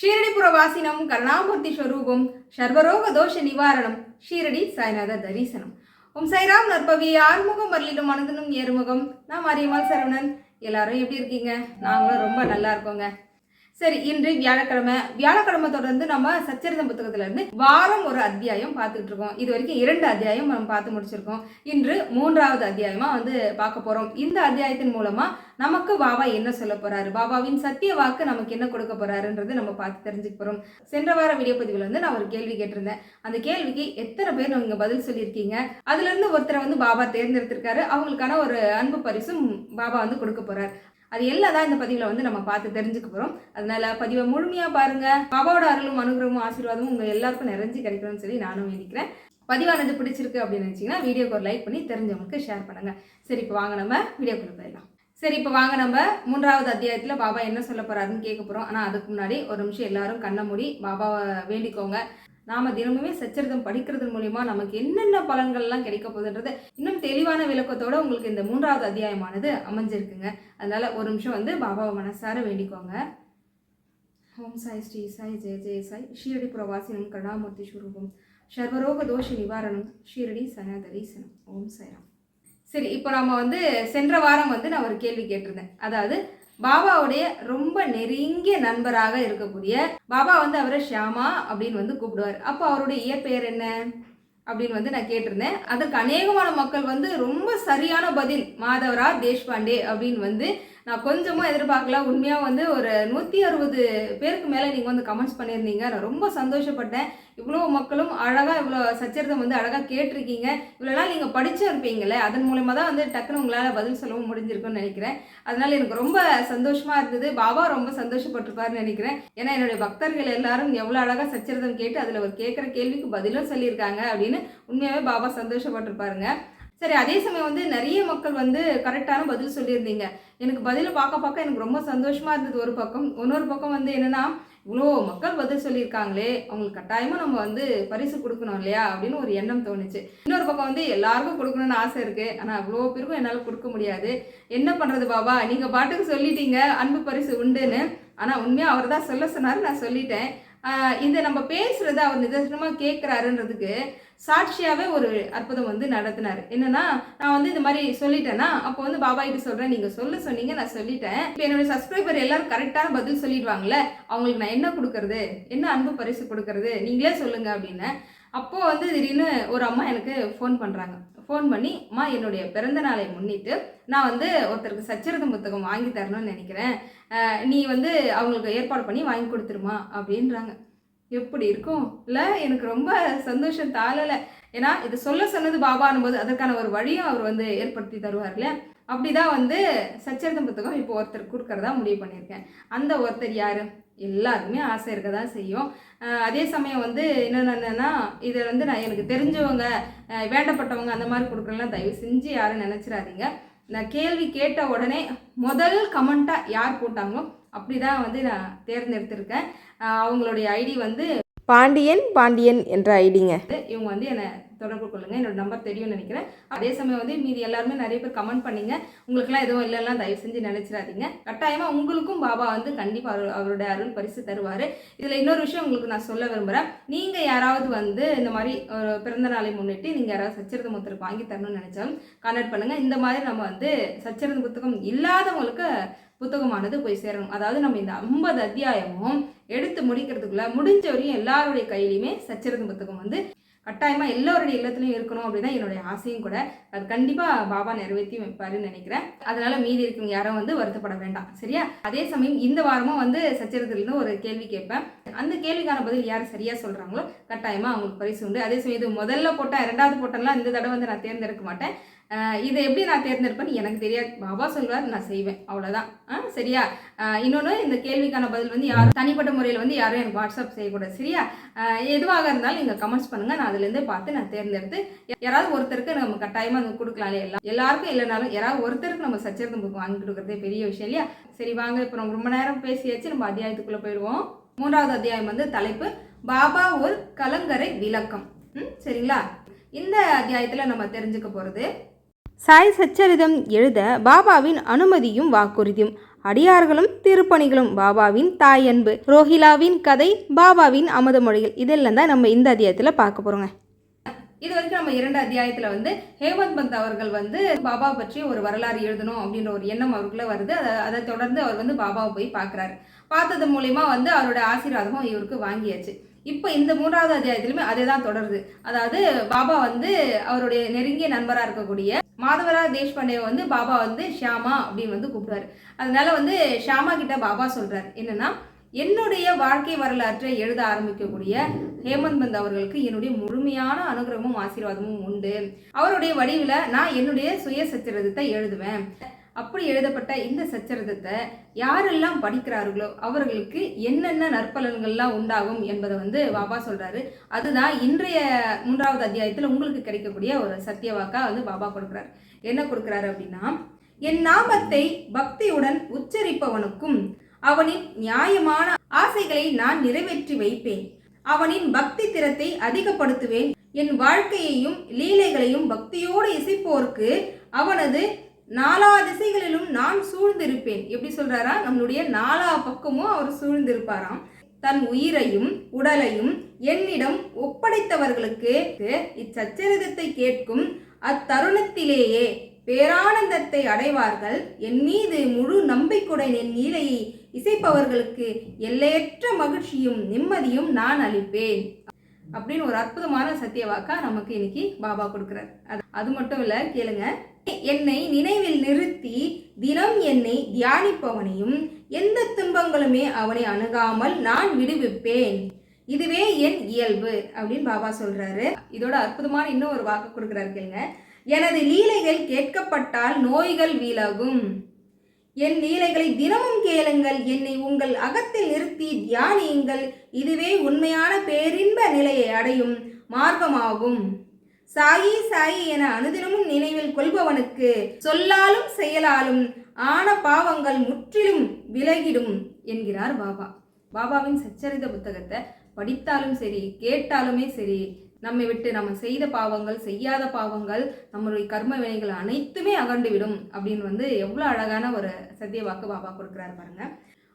ஷீரடி வாசினம் கருணாமூர்த்தி ஸ்வரூபம் சர்வரோக தோஷ நிவாரணம் ஷீரடி சாய்நாத தரிசனம். ஓம் சைராம் நற்பவி ஆறுமுகம் வரலிடும் மனதனும் ஏறுமுகம். நான் மாரியம்மாள் சரவணன். எல்லாரும் எப்படி இருக்கீங்க? நாங்களும் ரொம்ப நல்லா இருக்கோங்க. சரி இன்று வியாழக்கிழமை. வியாழக்கிழமை தொடர்ந்து நம்ம சச்சரிதம் புத்தகத்துல இருந்து வாரம் ஒரு அத்தியாயம் பார்த்துட்டு இருக்கோம். இது வரைக்கும் இரண்டு அத்தியாயம் நம்ம பார்த்து முடிச்சிருக்கோம். இன்று மூன்றாவது அத்தியாயமா வந்து பார்க்க போறோம். இந்த அத்தியாயத்தின் மூலமா நமக்கு பாபா என்ன சொல்ல போறாரு? பாபாவின் சத்திய வாக்கு நமக்கு என்ன கொடுக்க போறாருன்றது நம்ம பார்த்து தெரிஞ்சுக்க போறோம். சென்ற வார வீடியோ பதிவில் வந்து நான் ஒரு கேள்வி கேட்டிருந்தேன். அந்த கேள்விக்கு எத்தனை பேர் நீங்க பதில் சொல்லியிருக்கீங்க? அதுல இருந்து ஒருத்தரை வந்து பாபா தேர்ந்தெடுத்திருக்காரு. அவங்களுக்கான ஒரு அன்பு பரிசும் பாபா வந்து கொடுக்க போறாரு. அது எல்லாம் தான் இந்த பதிவில் வந்து நம்ம பார்த்து தெரிஞ்சுக்க போகிறோம் அதனால பதிவை முழுமையாக பாருங்கள் பாபாவோட அருளும் அனுகிரகமும் ஆசீர்வாதமும் உங்கள் எல்லாருக்கும் நிறைஞ்சு கிடைக்கணும்னு சொல்லி நானும் வேண்டிக்கிறேன். பதிவானது பிடிச்சிருக்கு அப்படின்னு நினச்சிங்கன்னா வீடியோக்கு ஒரு லைக் பண்ணி தெரிஞ்சவங்களுக்கு ஷேர் பண்ணுங்கள் சரி இப்போ வாங்க நம்ம வீடியோக்குள்ளே போயிடலாம். சரி இப்போ வாங்க நம்ம மூன்றாவது அத்தியாயத்தில் பாபா என்ன சொல்ல போகிறாருன்னு கேட்க போகிறோம் ஆனால் அதுக்கு முன்னாடி ஒரு நிமிஷம் எல்லாரும் கண்ணை மூடி பாபாவை வேண்டிக்கோங்க. நாம தினமுமே சச்சரிதம் படிக்கிறது மூலிமா நமக்கு என்னென்ன பலன்கள்லாம் கிடைக்க போகுதுன்றது இன்னும் தெளிவான விளக்கத்தோட உங்களுக்கு இந்த மூன்றாவது அத்தியாயமானது அமைஞ்சிருக்குங்க. அதனால ஒரு நிமிஷம் வந்து பாபாவை மனசார வேண்டிக்கோங்க. ஓம் சாய் ஸ்ரீ சாய் ஜெய ஜெய சாய். ஷீரடி புரவாசினம் கருணாமூர்த்தி சுரூபம். சர்வரோக தோஷ நிவாரணம் ஷீரடி சனதரீசனம் ஓம் சாய்ராம். சரி இப்போ நம்ம வந்து சென்ற வாரம் வந்து நான் ஒரு கேள்வி கேட்டிருந்தேன். அதாவது பாபாவுடைய ரொம்ப நெருங்கிய நண்பராக இருக்கக்கூடிய பாபா வந்து அவரை ஷியாமா அப்படின்னு வந்து கூப்பிடுவார். அப்போ அவருடைய இயற்பெயர் என்ன? அப்படின்னு வந்து நான் கேட்டிருந்தேன். அதற்கு அநேகமான மக்கள் வந்து ரொம்ப சரியான பதில் மாதவரா தேஷ்பாண்டே அப்படின்னு வந்து நான் கொஞ்சமாக எதிர்பார்க்கல. உண்மையாக வந்து ஒரு நூற்றி அறுபது பேருக்கு மேலே நீங்கள் வந்து கமெண்ட்ஸ் பண்ணியிருந்தீங்க. நான் ரொம்ப சந்தோஷப்பட்டேன். இவ்வளோ மக்களும் அழகாக இவ்வளோ சச்சரிதம் வந்து அழகாக கேட்டிருக்கீங்க. இவ்வளோலாம் நீங்கள் படிச்சு இருப்பீங்களே அதன் மூலயமா தான் வந்து டக்குன்னு உங்களால் பதில் சொல்லவும் முடிஞ்சிருக்குன்னு நினைக்கிறேன். அதனால் எனக்கு ரொம்ப சந்தோஷமாக இருந்தது. பாபா ரொம்ப சந்தோஷப்பட்டிருப்பாருன்னு நினைக்கிறேன். ஏன்னா என்னுடைய பக்தர்கள் எல்லாரும் எவ்வளோ அழகாக சச்சரிதம் கேட்டு அதில் ஒரு கேட்குற கேள்விக்கு பதிலும் சொல்லியிருக்காங்க அப்படின்னு உண்மையாகவே பாபா சந்தோஷப்பட்டிருப்பாருங்க. சரி அதே சமயம் வந்து நிறைய மக்கள் வந்து கரெக்டான பதில் சொல்லியிருந்தீங்க. எனக்கு பதிலை பார்க்க பார்க்க எனக்கு ரொம்ப சந்தோஷமாக இருந்தது ஒரு பக்கம். இன்னொரு பக்கம் வந்து என்னென்னா இவ்வளோ மக்கள் பதில் சொல்லியிருக்காங்களே அவங்களுக்கு கட்டாயமாக நம்ம வந்து பரிசு கொடுக்கணும் இல்லையா அப்படின்னு ஒரு எண்ணம் தோணுச்சு. இன்னொரு பக்கம் வந்து எல்லாருக்கும் கொடுக்கணும்னு ஆசை இருக்குது ஆனால் இவ்வளோ பேருக்கும் என்னால் கொடுக்க முடியாது. என்ன பண்ணுறது பாபா? நீங்கள் பாட்டுக்கு சொல்லிட்டீங்க அன்பு பரிசு உண்டுன்னு. ஆனால் உண்மையாக அவர் தான் சொல்ல சொன்னார் நான் சொல்லிட்டேன். இந்த நம்ம பேசுகிறத அவர் நிதர்சனமாக கேட்குறாருன்றதுக்கு சாட்சியாகவே ஒரு அற்புதம் வந்து நடத்தினார். என்னன்னா நான் வந்து இந்த மாதிரி சொல்லிட்டேன்னா அப்போ வந்து பாபா கிட்ட சொல்கிறேன் நீங்கள் சொல்ல சொன்னீங்க நான் சொல்லிட்டேன். இப்போ என்னோட சப்ஸ்கிரைபர் எல்லாரும் கரெக்டான பதில் சொல்லிடுவாங்கல்ல அவங்களுக்கு நான் என்ன கொடுக்கறது? என்ன அன்பு பரிசு கொடுக்கறது? நீங்களே சொல்லுங்க அப்படின்னு. அப்போது வந்து திடீர்னு ஒரு அம்மா எனக்கு ஃபோன் பண்ணுறாங்க ஃபோன் பண்ணி அம்மா என்னுடைய பிறந்த நாளை முன்னிட்டு நான் வந்து ஒருத்தருக்கு சச்சரிதம் புத்தகம் வாங்கி தரணும்னு நினைக்கிறேன். நீ வந்து அவங்களுக்கு ஏற்பாடு பண்ணி வாங்கி கொடுத்துருமா? அப்படின்றாங்க. எப்படி இருக்கும்? இல்லை எனக்கு ரொம்ப சந்தோஷம் தாழலை. ஏன்னா இது சொல்ல சொன்னது பாபானும் போது அதற்கான ஒரு வழியும் அவர் வந்து ஏற்படுத்தி தருவார் இல்லையா? அப்படிதான் வந்து சச்சரிதம் புத்தகம் இப்போ ஒருத்தர் கொடுக்கறதா முடிவு பண்ணியிருக்கேன். அந்த ஒருத்தர் யார்? எல்லாருக்குமே ஆசை இருக்க தான் செய்யும் அதே சமயம் வந்து என்னென்ன இதை வந்து நான் எனக்கு தெரிஞ்சவங்க வேண்டப்பட்டவங்க அந்த மாதிரி கொடுக்குறலாம் தயவு செஞ்சு யாரும் நினச்சிடாதீங்க. நான் கேள்வி கேட்ட உடனே முதல் கமெண்ட்டாக யார் போட்டாங்களோ அப்படி தான் வந்து நான் தேர்ந்தெடுத்திருக்கேன். அவங்களுடைய ஐடி வந்து பாண்டியன் பாண்டியன் என்ற ஐடிங்க. இவங்க வந்து என்னை தொடர்பு கொள்ளுங்க. என்னோட நம்பர் தெரியும்னு நினைக்கிறேன். அதே சமயம் வந்து மீதி எல்லாருமே நிறைய பேர் கமெண்ட் பண்ணீங்க. உங்களுக்குலாம் எதுவும் இல்லைலாம் தயவு செஞ்சு நினைச்சிடாதீங்க. கட்டாயமாக உங்களுக்கும் பாபா வந்து கண்டிப்பாக அவர் அவருடைய அருள் பரிசு தருவார். இதில் இன்னொரு விஷயம் உங்களுக்கு நான் சொல்ல விரும்புகிறேன் நீங்கள் யாராவது வந்து இந்த மாதிரி ஒரு பிறந்த நாளை முன்னிட்டு நீங்கள் யாராவது சச்சரித முத்திரம் வாங்கி தரணும்னு நினச்சாலும் கான்டாக்ட் பண்ணுங்கள் இந்த மாதிரி நம்ம வந்து சச்சரித புத்தகம் இல்லாதவங்களுக்கு புத்தகமானது போய் சேரணும். அதாவது நம்ம இந்த ஐம்பது அத்தியாயமும் எடுத்து முடிக்கிறதுக்குள்ள முடிஞ்ச வரையும் எல்லாருடைய கையிலையுமே சச்சரிதம் புத்தகம் வந்து கட்டாயமாக எல்லோருடைய இல்லத்துலையும் இருக்கணும் அப்படின்னு தான் என்னுடைய ஆசையும் கூட. அது கண்டிப்பாக பாபா நிறைவேற்றி வைப்பாருன்னு நினைக்கிறேன். அதனால மீதி இருக்கவங்க யாரும் வந்து வருத்தப்பட வேண்டாம். சரியா? அதே சமயம் இந்த வாரமும் வந்து சச்சரித்திலிருந்து ஒரு கேள்வி கேட்பேன். அந்த கேள்விக்கான பதில் யார் சரியாக சொல்கிறாங்களோ கட்டாயமாக அவங்களுக்கு பரிசு உண்டு. அதே சமயம் இது முதல்ல போட்டேன் ரெண்டாவது போட்டேன்லாம் இந்த தடவை வந்து நான் தேர்ந்தெடுக்க மாட்டேன். இதை எப்படி நான் தேர்ந்தெடுப்பேன்னு எனக்கு தெரியாது. பாபா சொல்வார் நான் செய்வேன். அவ்வளோதான் ஆ சரியா? இன்னொன்று இந்த கேள்விக்கான பதில் வந்து யாரும் தனிப்பட்ட முறையில் வந்து யாரும் எனக்கு வாட்ஸ்அப் செய்யக்கூடாது சரியா? எதுவாக இருந்தாலும் நீங்கள் கமெண்ட்ஸ் பண்ணுங்கள் நான் அதுலேருந்து பார்த்து நான் தேர்ந்தெடுத்து யாராவது ஒருத்தருக்கு நம்ம கட்டாயமாக அது கொடுக்கலாம்ல எல்லாம் எல்லாருக்கும் இல்லைனாலும் யாராவது ஒருத்தருக்கு நம்ம சச்சரிதம் புக் வாங்கி கொடுக்குறதே பெரிய விஷயம் இல்லையா? சரி வாங்க. இப்போ நம்ம ரொம்ப நேரம் பேசியாச்சு. நம்ம அத்தியாயத்துக்குள்ளே போயிடுவோம். மூன்றாவது அத்தியாயம் வந்து தலைப்பு பாபா ஒரு கலங்கரை விளக்கம். ம் சரிங்களா? இந்த அத்தியாயத்தில் நம்ம தெரிஞ்சுக்க போகிறது சாய் சச்சரிதம் எழுத பாபாவின் அனுமதியும் வாக்குறுதியும். அடியார்களும் திருப்பணிகளும் பாபாவின் தாய் அன்பு. ரோஹிலாவின் கதை பாபாவின் அமத மொழிகள் இதெல்லாம் தான் நம்ம இந்த அத்தியாயத்தில் பார்க்க போகிறோங்க இது வரைக்கும் நம்ம இரண்டு அத்தியாயத்தில் வந்து ஹேமந்த் பந்த் அவர்கள் வந்து பாபா பற்றி ஒரு வரலாறு எழுதணும் அப்படின்ற ஒரு எண்ணம் அவருக்குள்ளே வருது. அதை அதை தொடர்ந்து அவர் வந்து பாபாவை போய் பார்க்குறாரு. பார்த்தது மூலயமா வந்து அவரோட ஆசீர்வாதமும் இவருக்கு வாங்கியாச்சு. இப்போ இந்த மூன்றாவது அத்தியாயத்திலுமே அதே தான் தொடருது. அதாவது பாபா வந்து அவருடைய நெருங்கிய நண்பராக இருக்கக்கூடிய மாதவரா தேஷ்பாண்டே வந்து பாபா வந்து ஷியாமா அப்படின்னு வந்து கூப்பிடுவாரு அதனால வந்து ஷியாமா கிட்ட பாபா சொல்றாரு. என்னன்னா என்னுடைய வாழ்க்கை வரலாற்றை எழுத ஆரம்பிக்கக்கூடிய ஹேமந்த் பந்த் அவர்களுக்கு என்னுடைய முழுமையான அனுகிரகமும் ஆசீர்வாதமும் உண்டு. அவருடைய வடிவில் நான் என்னுடைய சுய சச்சரிதத்தை எழுதுவேன். அப்படி எழுதப்பட்ட இந்த சச்சரிதத்தை யாரெல்லாம் படிக்கிறார்களோ அவர்களுக்கு என்னென்ன நற்பலன்கள்லாம் உண்டாகும் என்பதை வந்து பாபா சொல்கிறாரு அதுதான் இன்றைய மூன்றாவது அத்தியாயத்தில் உங்களுக்கு கிடைக்கக்கூடிய ஒரு சத்திய வாக்கா வந்து பாபா கொடுக்குறாரு. என்ன கொடுக்குறாரு அப்படின்னா என் நாமத்தை பக்தியுடன் உச்சரிப்பவனுக்கும் அவனின் நியாயமான ஆசைகளை நான் நிறைவேற்றி வைப்பேன். அவனின் பக்தி திறத்தை அதிகப்படுத்துவேன். என் வாழ்க்கையையும் லீலைகளையும் பக்தியோடு இசைப்போருக்கு அவனது நாலா திசைகளிலும் நான் சூழ்ந்திருப்பேன். எப்படி சொல்றாரா? நம்மளுடைய நாலா பக்கமும் அவர் சூழ்ந்திருப்பாராம். தன் உயிரையும் உடலையும் என்னிடம் ஒப்படைத்தவர்களுக்கு இச்சச்சரிதத்தை கேட்கும் அத்தருணத்திலேயே பேரானந்தத்தை அடைவார்கள். என் மீது முழு நம்பிக்கையுடன் என் நீலையை இசைப்பவர்களுக்கு எல்லையற்ற மகிழ்ச்சியும் நிம்மதியும் நான் அளிப்பேன். அப்படின்னு ஒரு அற்புதமான சத்திய வாக்கா நமக்கு இன்னைக்கு பாபா கொடுக்குறார். அது அது மட்டும் இல்லை கேளுங்க. என்னை நினைவில் நிறுத்தி தினம் என்னை தியானிப்பவனையும் எந்த துன்பங்களுமே அவனை அணுகாமல் நான் விடுவிப்பேன். இதுவே என் இயல்பு அப்படின்னு பாபா சொல்றாரு. இதோட அற்புதமான இன்னும் ஒரு வாக்கு கொடுக்குறாரு கேளுங்க. எனது லீலைகள் கேட்கப்பட்டால் நோய்கள் விலகும் என் லீலைகளை தினமும் கேளுங்கள். என்னை உங்கள் அகத்தில் நிறுத்தி தியானியுங்கள். இதுவே உண்மையான பேரின்ப நிலையை அடையும் மார்க்கமாகும். சாயி சாயி என அனுதினமும் நினைவில் கொள்பவனுக்கு சொல்லாலும் செயலாலும் ஆன பாவங்கள் முற்றிலும் விலகிடும் என்கிறார் பாபா. பாபாவின் சச்சரித புத்தகத்தை படித்தாலும் சரி கேட்டாலுமே சரி நம்மை விட்டு நம்ம செய்த பாவங்கள் செய்யாத பாவங்கள் நம்மளுடைய கர்ம வினைகள் அனைத்துமே அகண்டு விடும் அப்படின்னு வந்து எவ்வளோ அழகான ஒரு சத்திய வாக்கு பாபா கொடுக்குறாரு பாருங்க.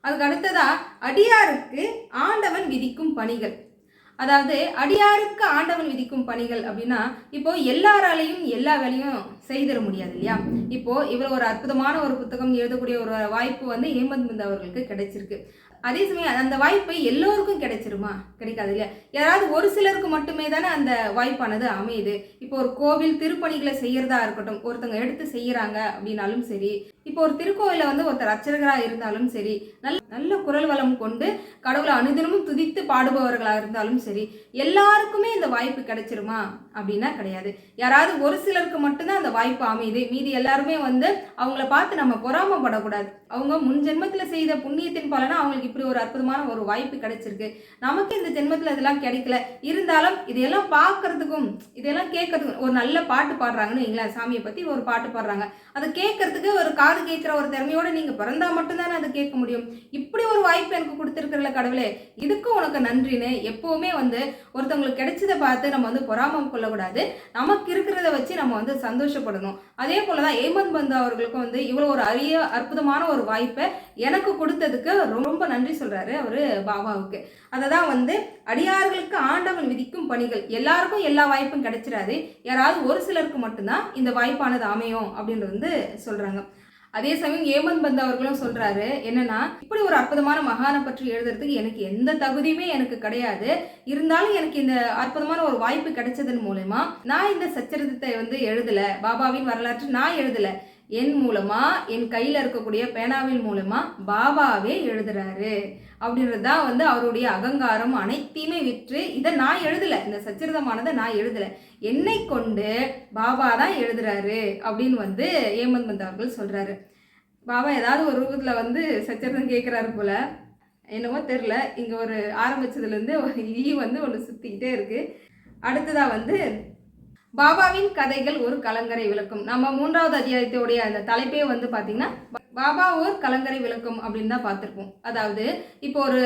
அதுக்கு அடுத்ததா அடியாருக்கு ஆண்டவன் விதிக்கும் பணிகள். அதாவது அடியாருக்கு ஆண்டவன் விதிக்கும் பணிகள் அப்படின்னா இப்போ எல்லாராலையும் எல்லா வேலையும் செய்திட முடியாது இல்லையா? இப்போ இவர் ஒரு அற்புதமான ஒரு புத்தகம் எழுதக்கூடிய ஒரு வாய்ப்பு வந்து ஹேமந்த் பந்த் அவர்களுக்கு கிடைச்சிருக்கு. அதே சமயம் அந்த வாய்ப்பு எல்லோருக்கும் கிடைச்சிருமா? கிடைக்காது இல்லையா? யாராவது ஒரு சிலருக்கு மட்டுமே தானே அந்த வாய்ப்பானது அமையுது. இப்போ ஒரு கோவில் திருப்பணிகளை செய்யறதா இருக்கட்டும் ஒருத்தங்க எடுத்து செய்யறாங்க அப்படின்னாலும் சரி இப்போ ஒரு திருக்கோவில வந்து ஒருத்தர் அர்ச்சகராக இருந்தாலும் சரி நல்ல நல்ல குரல் வளம் கொண்டு கடவுளை அனுதினமும் துதித்து பாடுபவர்களாக இருந்தாலும் சரி எல்லாருக்குமே இந்த வாய்ப்பு கிடைச்சிருமா அப்படின்னா கிடையாது. யாராவது ஒரு சிலருக்கு மட்டும்தான் அந்த வாய்ப்பு அமையுது. மீதி எல்லாருமே வந்து அவங்கள பார்த்து நம்ம பொறாமப்படக்கூடாது. அவங்க முன் ஜென்மத்தில் செய்த புண்ணியத்தின் பலனா அவங்களுக்கு இப்படி ஒரு அற்புதமான ஒரு வாய்ப்பு கிடைச்சிருக்கு. நமக்கு இந்த ஜென்மத்தில் இதெல்லாம் கிடைக்கல. இருந்தாலும் இதையெல்லாம் பார்க்கறதுக்கும் இதெல்லாம் கேட்கறதுக்கும் ஒரு நல்ல பாட்டு பாடுறாங்கன்னு வைங்களேன் சாமியை பற்றி ஒரு பாட்டு பாடுறாங்க. அதை கேட்கறதுக்கு ஒரு கா காது கேட்குற ஒரு திறமையோட நீங்கள் பிறந்தா மட்டும்தானே அதை கேட்க முடியும். இப்படி ஒரு வாய்ப்பு எனக்கு கொடுத்துருக்குறல கடவுளே இதுக்கும் உனக்கு நன்றின்னு எப்போவுமே வந்து ஒருத்தவங்களுக்கு கிடைச்சதை பார்த்து நம்ம வந்து பொறாமம் கொள்ளக்கூடாது. நமக்கு இருக்கிறத வச்சு நம்ம வந்து சந்தோஷப்படணும். அதே போலதான் ஏமந்த் பந்து அவர்களுக்கும் வந்து இவ்வளோ ஒரு அரிய அற்புதமான ஒரு வாய்ப்பை எனக்கு கொடுத்ததுக்கு ரொம்ப நன்றி சொல்கிறாரு அவர் பாபாவுக்கு. அதை தான் வந்து அடியார்களுக்கு ஆண்டவன் விதிக்கும் பணிகள். எல்லாருக்கும் எல்லா வாய்ப்பும் கிடைச்சிடாது. யாராவது ஒரு சிலருக்கு மட்டும்தான் இந்த வாய்ப்பானது அமையும் அப்படின்றது வந்து சொல்கிறாங்க அதே சமயம் ஏமந்த் பந்த் அவர்களும் சொல்றாரு என்னன்னா இப்படி ஒரு அற்புதமான மகானை பற்றி எழுதுறதுக்கு எனக்கு எந்த தகுதியுமே எனக்கு கிடையாது. இருந்தாலும் எனக்கு இந்த அற்புதமான ஒரு வாய்ப்பு கிடைச்சதன் மூலயமா நான் இந்த சச்சரித்தத்தை வந்து எழுதல பாபாவின் வரலாற்று நான் எழுதல. என் மூலமாக என் கையில் இருக்கக்கூடிய பேனாவின் மூலமாக பாபாவே எழுதுறாரு. அப்படின்றது தான் வந்து அவருடைய அகங்காரம். அனைத்தையுமே விற்று இதை நான் எழுதலை. இந்த சச்சிரதமானதை நான் எழுதலை. என்னை கொண்டு பாபா தான் எழுதுறாரு அப்படின்னு வந்து ஏமந்த் மந்த் அவர்கள் சொல்கிறாரு பாபா ஏதாவது ஒரு ரூபத்தில் வந்து சச்சரிதம் கேட்குறாரு போல. என்னவோ தெரில இங்கே ஒரு ஆரம்பிச்சதுலேருந்து ஒரு ஈ வந்து ஒன்று சுற்றிக்கிட்டே இருக்குது அடுத்ததாக வந்து பாபாவின் கதைகள் ஒரு கலங்கரை விளக்கம். நம்ம மூன்றாவது அத்தியாயத்தோடைய அந்த தலைப்பே வந்து பார்த்தீங்கன்னா பாபா ஒரு கலங்கரை விளக்கம் அப்படின்னு தான் பார்த்துருப்போம். அதாவது இப்போ ஒரு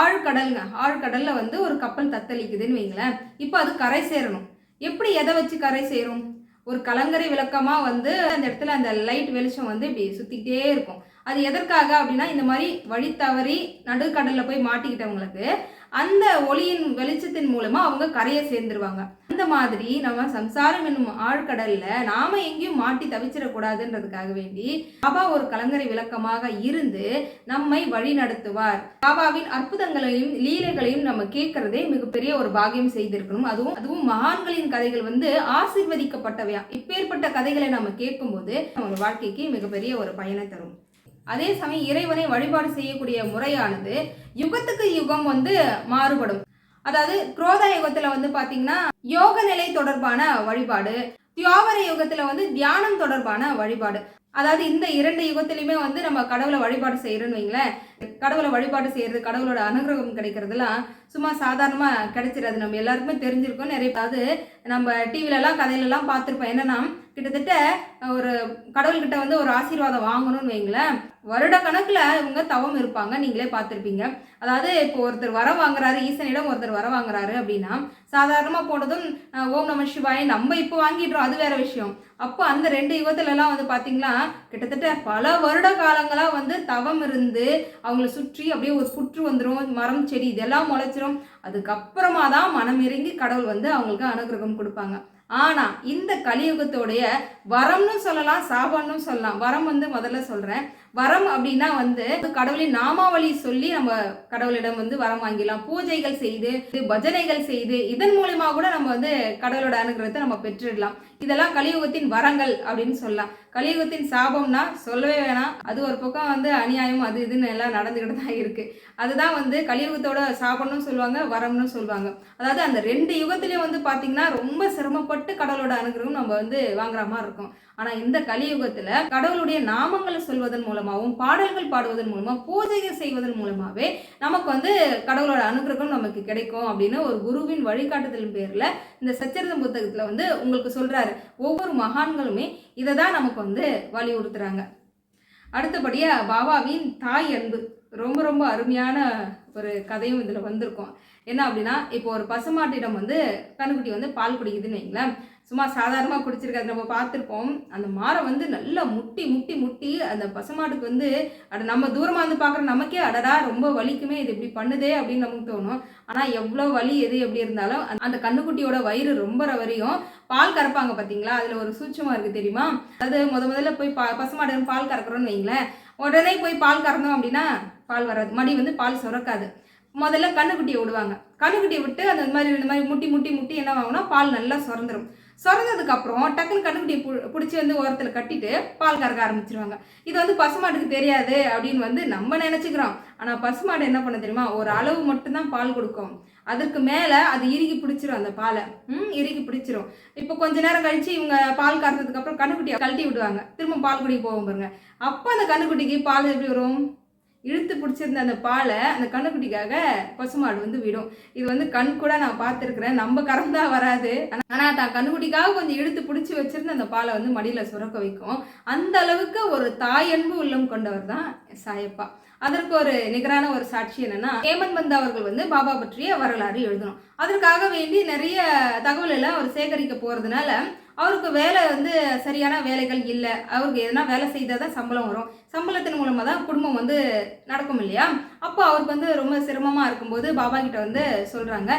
ஆழ்கடல்ங்க ஆழ்கடல்ல வந்து ஒரு கப்பல் தத்தளிக்குதுன்னு வைங்களேன். இப்போ அது கரை சேரணும். எப்படி எதை வச்சு கரை சேரும்? ஒரு கலங்கரை விளக்கமாக வந்து அந்த இடத்துல அந்த லைட் வெளிச்சம் வந்து இப்படி சுற்றிக்கிட்டே இருக்கும். அது எதற்காக அப்படின்னா இந்த மாதிரி வழி தவறி நடுக்கடலில் போய் மாட்டிக்கிட்டவங்களுக்கு அந்த ஒளியின் வெளிச்சத்தின் மூலமா அவங்க கரையை சேர்ந்துருவாங்க. அந்த மாதிரி நம்ம சம்சாரம் என்னும் ஆழ்கடல்ல நாம எங்கேயும் மாட்டி தவிச்சிடக்கூடாதுன்றதுக்காக வேண்டி பாபா ஒரு கலங்கரை விளக்கமாக இருந்து நம்மை வழி நடத்துவார். பாபாவின் அற்புதங்களையும் லீலைகளையும் நம்ம கேட்கறதே மிகப்பெரிய ஒரு பாகியம் செய்திருக்கணும். அதுவும் அதுவும் மகான்களின் கதைகள் வந்து ஆசீர்வதிக்கப்பட்டவையா? இப்பேற்பட்ட கதைகளை நம்ம கேட்கும்போது நம்ம வாழ்க்கைக்கு மிகப்பெரிய ஒரு பயனை தரும். அதே சமயம் இறைவனை வழிபாடு செய்யக்கூடிய முறையானது யுகத்துக்கு யுகம் வந்து மாறுபடும். அதாவது குரோத யுகத்துல வந்து பாத்தீங்கன்னா யோக நிலை தொடர்பான வழிபாடு தியாவர யுகத்துல வந்து தியானம் தொடர்பான வழிபாடு. அதாவது இந்த இரண்டு யுகத்திலையுமே வந்து நம்ம கடவுளை வழிபாடு செய்யறோம்னு வைங்களேன். கடவுளை வழிபாடு செய்கிறது கடவுளோட அனுகிரகம் கிடைக்கிறதுலாம் சும்மா சாதாரணமாக கிடைச்சிடாது. நம்ம எல்லாருக்குமே தெரிஞ்சிருக்கோம். நிறைய அது நம்ம டிவிலலாம் கதையிலலாம் பார்த்துருப்போம். என்னன்னா கிட்டத்தட்ட ஒரு கடவுள்கிட்ட வந்து ஒரு ஆசீர்வாதம் வாங்கணும்னு வைங்களேன். வருட கணக்கில் இவங்க தவம் இருப்பாங்க. நீங்களே பார்த்துருப்பீங்க. அதாவது இப்போ ஒருத்தர் வர வாங்குறாரு ஈசனிடம் ஒருத்தர் வர வாங்குறாரு அப்படின்னா சாதாரணமாக போனதும் ஓம் நம சிவாய் நம்ம இப்போ வாங்கிடுறோம். அது வேற விஷயம். அப்போ அந்த ரெண்டு யுகத்துலலாம் வந்து பார்த்தீங்கன்னா கிட்டத்தட்ட பல வருட காலங்களாக வந்து தவம் இருந்து அவங்கள சுற்றி அப்படியே ஒரு புற்று வந்துடும் மரம் செடி இதெல்லாம் முளைச்சிரும். அதுக்கப்புறமா தான் மனம் இறங்கி கடவுள் வந்து அவங்களுக்கு அனுகிரகம் கொடுப்பாங்க. ஆனால் இந்த கலியுகத்தோடைய வரம்னு சொல்லலாம் சாபம்னு சொல்லலாம். வரம் வந்து முதல்ல சொல்கிறேன் வரம் அப்படின்னா வந்து கடவுளின் நாமாவளி சொல்லி நம்ம கடவுளிடம் வந்து வரம் வாங்கிடலாம். பூஜைகள் செய்து பஜனைகள் செய்து இதன் மூலயமா கூட நம்ம வந்து கடவுளோட அனுகிரகத்தை நம்ம பெற்றுடலாம். இதெல்லாம் கலியுகத்தின் வரங்கள் அப்படின்னு சொல்லலாம். கலியுகத்தின் சாபம்னா சொல்லவே வேணாம். அது ஒரு பக்கம் வந்து அநியாயம் அது இதுன்னு எல்லாம் நடந்துக்கிட்டு தான் இருக்குது அதுதான் வந்து கலியுகத்தோட சாபம்னு சொல்லுவாங்க வரம்னு சொல்லுவாங்க. அதாவது அந்த ரெண்டு யுகத்திலையும் வந்து பார்த்திங்கன்னா ரொம்ப சிரமப்பட்டு கடவுளோட அனுகிரகம் நம்ம வந்து வாங்குற மாதிரி இருக்கும். ஆனா இந்த கலியுகத்துல கடவுளுடைய நாமங்களை சொல்வதன் மூலமாகவும் பாடல்கள் பாடுவதன் மூலமா பூஜைகள் செய்வதன் மூலமாவே நமக்கு வந்து கடவுளோட அனுகிரகம் நமக்கு கிடைக்கும் அப்படின்னு ஒரு குருவின் வழிகாட்டுதலின் பேர்ல இந்த சச்சரிதம் புத்தகத்துல வந்து உங்களுக்கு சொல்றாரு. ஒவ்வொரு மகான்களுமே இதை தான் நமக்கு வந்து வலியுறுத்துறாங்க. அடுத்தபடியா பாபாவின் தாய் அன்பு. ரொம்ப ரொம்ப அருமையான ஒரு கதையும் இதில் வந்திருக்கும். என்ன அப்படின்னா இப்போ ஒரு பசுமாட்டிடம் வந்து கண்ணுக்குட்டி வந்து பால் குடிக்குதுன்னு வைங்களேன். சும்மா சாதாரணமாக குடிச்சிருக்காது நம்ம பார்த்துருப்போம். அந்த மாரை வந்து நல்லா முட்டி முட்டி முட்டி அந்த பசுமாட்டுக்கு வந்து அட நம்ம தூரமாக வந்து பார்க்குற நமக்கே அடடா ரொம்ப வலிக்குமே இது இப்படி பண்ணுதே அப்படின்னு நமக்கு தோணும். ஆனால் எவ்வளோ வலி எது எப்படி இருந்தாலும் அந்த- கண்ணுக்குட்டியோட வயிறு ரொம்ப வரையும் பால் கறப்பாங்க பார்த்தீங்களா அதில் ஒரு சூட்சமாக இருக்குது தெரியுமா? அது முத முதல்ல போய் பா பசுமாடு பால் கறக்குறோன்னு வைங்களேன். உடனே போய் பால் கறந்தோம் அப்படின்னா பால் வராது. மடி வந்து பால் சுரக்காது. முதல்ல கண்ணுக்குட்டியை விடுவாங்க. கண்ணுக்குட்டியை விட்டு அந்த மாதிரி இந்த மாதிரி முட்டி முட்டி முட்டி என்ன ஆகும்னா பால் நல்லா சுரந்துடும் சுரந்ததுக்கப்புறம் டக்குன்னு கண்ணுக்குட்டியை பு- பிடிச்சி வந்து ஓரத்தில் கட்டிட்டு பால் கறக்க ஆரம்பிச்சிருவாங்க. இது வந்து பசுமாட்டுக்கு தெரியாது அப்படின்னு வந்து நம்ம நினச்சிக்கிறோம். ஆனால் பசுமாடு என்ன பண்ண தெரியுமா? ஒரு அளவு மட்டும்தான் பால் கொடுக்கும். அதற்கு மேலே அது இறுகி பிடிச்சிரும் அந்த பாலை. ம் இறுகி பிடிச்சிரும். இப்போ கொஞ்ச நேரம் கழிச்சு இவங்க பால் கறந்ததுக்கப்புறம் கண்ணுக்குட்டியை கழட்டி விடுவாங்க. திரும்ப பால் குடி போகும் பாருங்க. அப்போ அந்த கண்ணுக்குட்டிக்கு பால் எப்படி வரும்? இழுத்து பிடிச்சிருந்த அந்த பாலை அந்த கண்ணுக்குட்டிக்காக பசுமாடு வந்து விடும். இது வந்து கண் கூட நான் பார்த்துருக்குறேன். நம்ம கறந்தா வராது. ஆனால் தான் கண்ணுக்குட்டிக்காக கொஞ்சம் இழுத்து பிடிச்சி வச்சிருந்த அந்த பாலை வந்து மடியில் சுரக்க வைக்கும். அந்த அளவுக்கு ஒரு தாயன்பு உள்ளம் கொண்டவர் தான் சாயப்பா. அதற்கு ஒரு நிகரான ஒரு சாட்சி என்னன்னா ஹேமந்த் பந்த் அவர்கள் வந்து பாபா பற்றிய வரலாறு எழுதணும். அதற்காக வேண்டி நிறைய தகவல் எல்லாம் அவர் சேகரிக்க போறதுனால அவருக்கு வேலை வந்து சரியான வேலைகள் இல்லை. அவருக்கு எதனா வேலை செய்தால் தான் சம்பளம் வரும். சம்பளத்தின் மூலமாக தான் குடும்பம் வந்து நடக்கும் இல்லையா? அப்போ அவருக்கு வந்து ரொம்ப சிரமமாக இருக்கும்போது பாபா கிட்ட வந்து சொல்கிறாங்க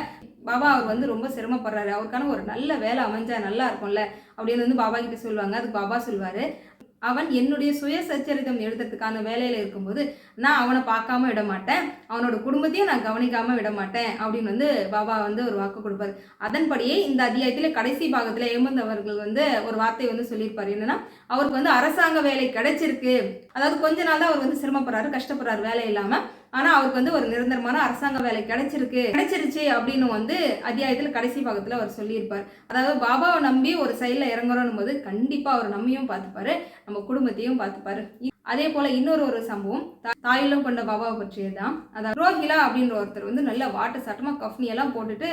பாபா அவர் வந்து ரொம்ப சிரமப்படுறாரு. அவருக்கான ஒரு நல்ல வேலை அமைஞ்சா நல்லா இருக்கும்ல? அப்படின்னு வந்து பாபா கிட்ட சொல்லுவாங்க. அதுக்கு பாபா சொல்லுவார் அவன் என்னுடைய சுய சச்சரிதம் எழுதுறதுக்கான வேலையில் இருக்கும்போது நான் அவனை பார்க்காம விட மாட்டேன் அவனோட குடும்பத்தையும் நான் கவனிக்காமல் விட மாட்டேன் அப்படின்னு வந்து பாபா வந்து ஒரு வாக்கு கொடுப்பாரு. அதன்படியே இந்த அத்தியாயத்தில் கடைசி பாகத்தில் ஏமந்த் அவர்கள் வந்து ஒரு வார்த்தை வந்து சொல்லியிருப்பார். என்னன்னா அவருக்கு வந்து அரசாங்க வேலை கிடைச்சிருக்கு. அதாவது கொஞ்ச நாள் தான் அவர் வந்து சிரமப்படுறாரு கஷ்டப்படுறாரு வேலை இல்லாமல் ஆனா அவருக்கு வந்து ஒரு நிரந்தரமான அரசாங்க வேலை கிடைச்சிருக்கு. கிடைச்சிருச்சு அப்படின்னு வந்து அத்தியாயத்துல கடைசி பாகத்துல அவர் சொல்லியிருப்பார். அதாவது பாபாவை நம்பி ஒரு சைடில் இறங்குறோம் போது கண்டிப்பா அவர் நம்மையும் பார்த்துப்பாரு நம்ம குடும்பத்தையும் பார்த்துப்பாரு. அதே போல இன்னொரு ஒரு சம்பவம் தா- தாயுள்ளம் கொண்ட பாபாவை பற்றியது தான் அதாவது ரோஹிலா அப்படின்ற ஒருத்தர் வந்து நல்ல வாட்டர் சட்டமா கஃப்னி எல்லாம் போட்டுட்டு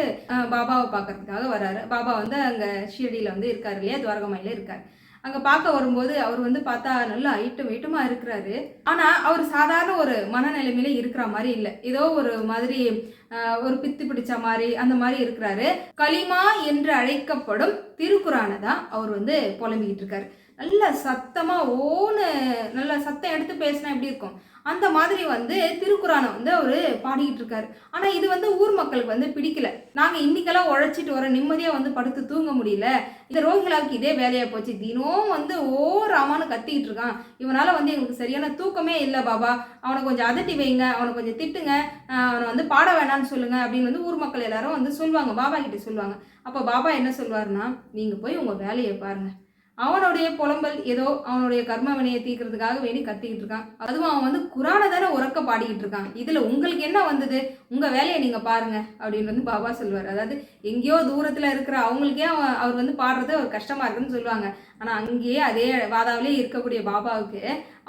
பாபாவை பார்க்கறதுக்காக வராரு. பாபா வந்து அங்க ஷீரடியில வந்து இருக்காரு இல்லையா துவாரகமாயில இருக்காரு. அங்கே பார்க்க வரும்போது அவர் வந்து பார்த்தா நல்ல ஐட்டம் ஐட்டமாக இருக்கிறாரு. ஆனால் அவர் சாதாரண ஒரு மனநிலைமையில இருக்கிற மாதிரி இல்லை. ஏதோ ஒரு மாதிரி ஒரு பித்து பிடிச்ச மாதிரி அந்த மாதிரி இருக்கிறாரு. களிமா என்று அழைக்கப்படும் திருக்குறானை தான் அவர் வந்து புலம்பிக்கிட்டு இருக்காரு. நல்ல சத்தமாக ஓன்னு நல்ல சத்தம் எடுத்து பேசினா எப்படி இருக்கும்? அந்த மாதிரி வந்து திருக்குறானை வந்து அவர் பாடிக்கிட்டு இருக்காரு. ஆனால் இது வந்து ஊர் மக்களுக்கு வந்து பிடிக்கல. நாங்கள் இன்னைக்கெல்லாம் உழைச்சிட்டு வர நிம்மதியாக வந்து படுத்து தூங்க முடியல. இந்த ரோஹிலாவுக்கு இதே வேலையாக போச்சு. தினம் வந்து ஓ ராமான்னு கத்திக்கிட்டு இருக்கான். இவனால் வந்து எங்களுக்கு சரியான தூக்கமே இல்லை பாபா. அவனை கொஞ்சம் அதட்டி வைங்க. அவனை கொஞ்சம் திட்டுங்க. அவனை வந்து பாட வேணான்னு சொல்லுங்க அப்படின்னு வந்து ஊர் மக்கள் எல்லாரும் வந்து சொல்லுவாங்க. பாபா கிட்ட சொல்லுவாங்க. அப்போ பாபா என்ன சொல்வாருன்னா நீங்கள் போய் உங்கள் வேலையை பாருங்கள் அவனுடைய புலம்பல் ஏதோ அவனுடைய கர்ம வினையை தீக்கிறதுக்காக வேண்டி கத்திக்கிட்டு இருக்கான். அதுவும் அவன் வந்து குரானை தானே உறக்க பாடிக்கிட்டு இருக்கான். இதுல உங்களுக்கு என்ன வந்தது? உங்க வேலையை நீங்க பாருங்க அப்படின்னு வந்து பாபா சொல்லுவார். அதாவது எங்கேயோ தூரத்துல இருக்கிற அவங்களுக்கே அவன் அவர் வந்து பாடுறது அவர் கஷ்டமா இருக்குன்னு சொல்லுவாங்க. ஆனா அங்கேயே அதே வாதாவிலே இருக்கக்கூடிய பாபாவுக்கு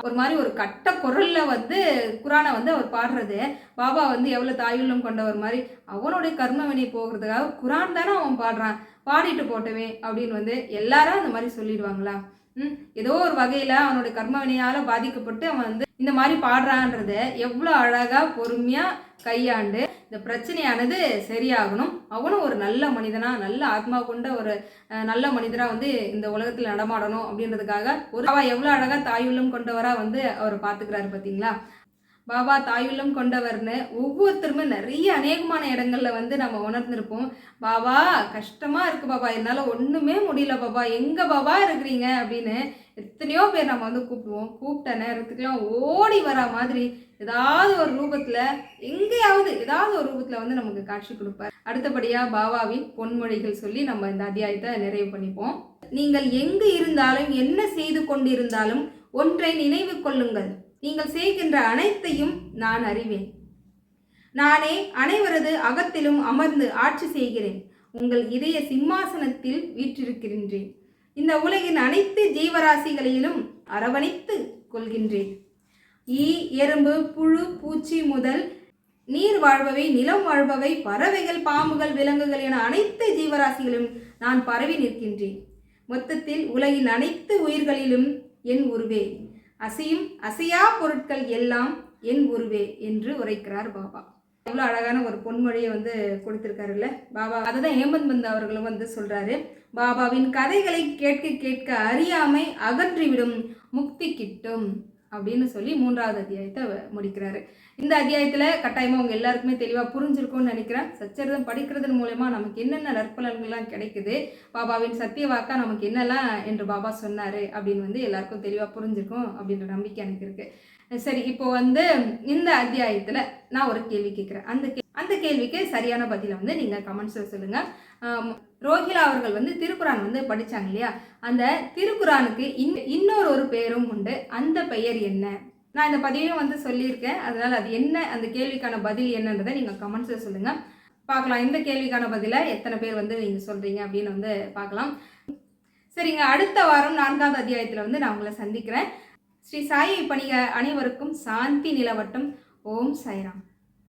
ஒரு மாதிரி ஒரு கட்ட குரல்ல வந்து குரானை வந்து அவர் பாடுறது. பாபா வந்து எவ்வளவு தாயுள்ளம் கொண்டவர் மாதிரி அவனுடைய கர்ம வினை போகிறதுக்காக குரான் தானே அவன் பாடுறான். பாடிட்டு போட்டவே அப்படின்னு வந்து எல்லாரும் அந்த மாதிரி சொல்லிடுவாங்களா? ம் ஏதோ ஒரு வகையில் அவனுடைய கர்மவினையால் பாதிக்கப்பட்டு அவன் வந்து இந்த மாதிரி பாடுறான்றத எவ்வளோ அழகாக பொறுமையாக கையாண்டு இந்த பிரச்சனையானது சரியாகணும். அவனும் ஒரு நல்ல மனிதனாக நல்ல ஆத்மா கொண்ட ஒரு நல்ல மனிதராக வந்து இந்த உலகத்தில் நடமாடணும் அப்படின்றதுக்காக ஒரு அவள் எவ்வளோ அழகாக தாயுள்ளம் கொண்டவராக வந்து அவர் பார்த்துக்கிறாரு பார்த்தீங்களா பாபா தாயுள்ளம் கொண்டவர்னு ஒவ்வொருத்தருமே நிறைய அநேகமான இடங்கள்ல வந்து நம்ம உணர்ந்திருப்போம். பாபா கஷ்டமா இருக்கு பாபா. என்னால் ஒன்றுமே முடியல பாபா. எங்க பாபா இருக்கிறீங்க அப்படின்னு எத்தனையோ பேர் நம்ம வந்து கூப்பிடுவோம். கூப்பிட்ட நேரத்துக்குலாம் ஓடி வரா மாதிரி ஏதாவது ஒரு ரூபத்தில் எங்கேயாவது ஏதாவது ஒரு ரூபத்தில் வந்து நமக்கு காட்சி கொடுப்பார். அடுத்தபடியாக பாபாவின் பொன்மொழிகள் சொல்லி நம்ம இந்த அத்தியாயத்தை நிறைவு பண்ணிப்போம். நீங்கள் எங்கு இருந்தாலும் என்ன செய்து கொண்டிருந்தாலும் ஒன்றை நினைவு கொள்ளுங்கள். நீங்கள் செய்கின்ற அனைத்தையும் நான் அறிவேன். நானே அனைவரது அகத்திலும் அமர்ந்து ஆட்சி செய்கிறேன். உங்கள் இதய சிம்மாசனத்தில் வீற்றிருக்கின்றேன். இந்த உலகின் அனைத்து ஜீவராசிகளிலும் அரவணைத்து கொள்கின்றேன். ஈ எறும்பு புழு பூச்சி முதல் நீர் வாழ்பவை நிலம் வாழ்பவை பறவைகள் பாம்புகள் விலங்குகள் என அனைத்து ஜீவராசிகளும் நான் பரவி நிற்கின்றேன். மொத்தத்தில் உலகின் அனைத்து உயிர்களிலும் என் உருவே. அசையும் அசையா பொருட்கள் எல்லாம் என் உருவே என்று உரைக்கிறார் பாபா. எவ்வளோ அழகான ஒரு பொன்மொழியை வந்து கொடுத்துருக்காருல்ல பாபா. அதை தான் ஹேமந்த் பந்த் அவர்களும் வந்து சொல்கிறாரு பாபாவின் கதைகளை கேட்க கேட்க அறியாமை அகற்றிவிடும் முக்தி கிட்டும். அப்படின்னு சொல்லி மூன்றாவது அத்தியாயத்தை முடிக்கிறாரு. இந்த அத்தியாயத்தில் கட்டாயமாக அவங்க எல்லாருக்குமே தெளிவாக புரிஞ்சிருக்கும்னு நினைக்கிறேன். சச்சரிதம் படிக்கிறதன் மூலயமா நமக்கு என்னென்ன நற்பலன்கள்லாம் கிடைக்குது பாபாவின் சத்திய வாக்கா நமக்கு என்னெல்லாம் என்று பாபா சொன்னார் அப்படின்னு வந்து எல்லாருக்கும் தெளிவாக புரிஞ்சிருக்கும் அப்படின்ற நம்பிக்கை எனக்கு இருக்குது சரி இப்போ வந்து இந்த அத்தியாயத்தில் நான் ஒரு கேள்வி கேட்குறேன் அந்த கே அந்த கேள்விக்கு சரியான பதிலை வந்து நீங்கள் கமெண்ட்ஸில் சொல்லுங்கள் ரோஹிலா அவர்கள் வந்து திருக்குறான் வந்து படித்தாங்க இல்லையா? அந்த திருக்குறானுக்கு இன் இன்னொரு ஒரு பெயரும் உண்டு. அந்த பெயர் என்ன? நான் இந்த பதிவையும் வந்து சொல்லியிருக்கேன். அதனால் அது என்ன அந்த கேள்விக்கான பதில் என்னன்றதை நீங்கள் கமெண்ட்ஸில் சொல்லுங்கள் பார்க்கலாம் இந்த கேள்விக்கான பதிலை எத்தனை பேர் வந்து நீங்கள் சொல்கிறீங்க அப்படின்னு வந்து பார்க்கலாம். சரிங்க அடுத்த வாரம் நான்காவது அத்தியாயத்தில் வந்து நான் உங்களை சந்திக்கிறேன். ஸ்ரீ சாயி பணிக அனைவருக்கும் சாந்தி நிலவட்டும். ஓம் சாய்ராம்.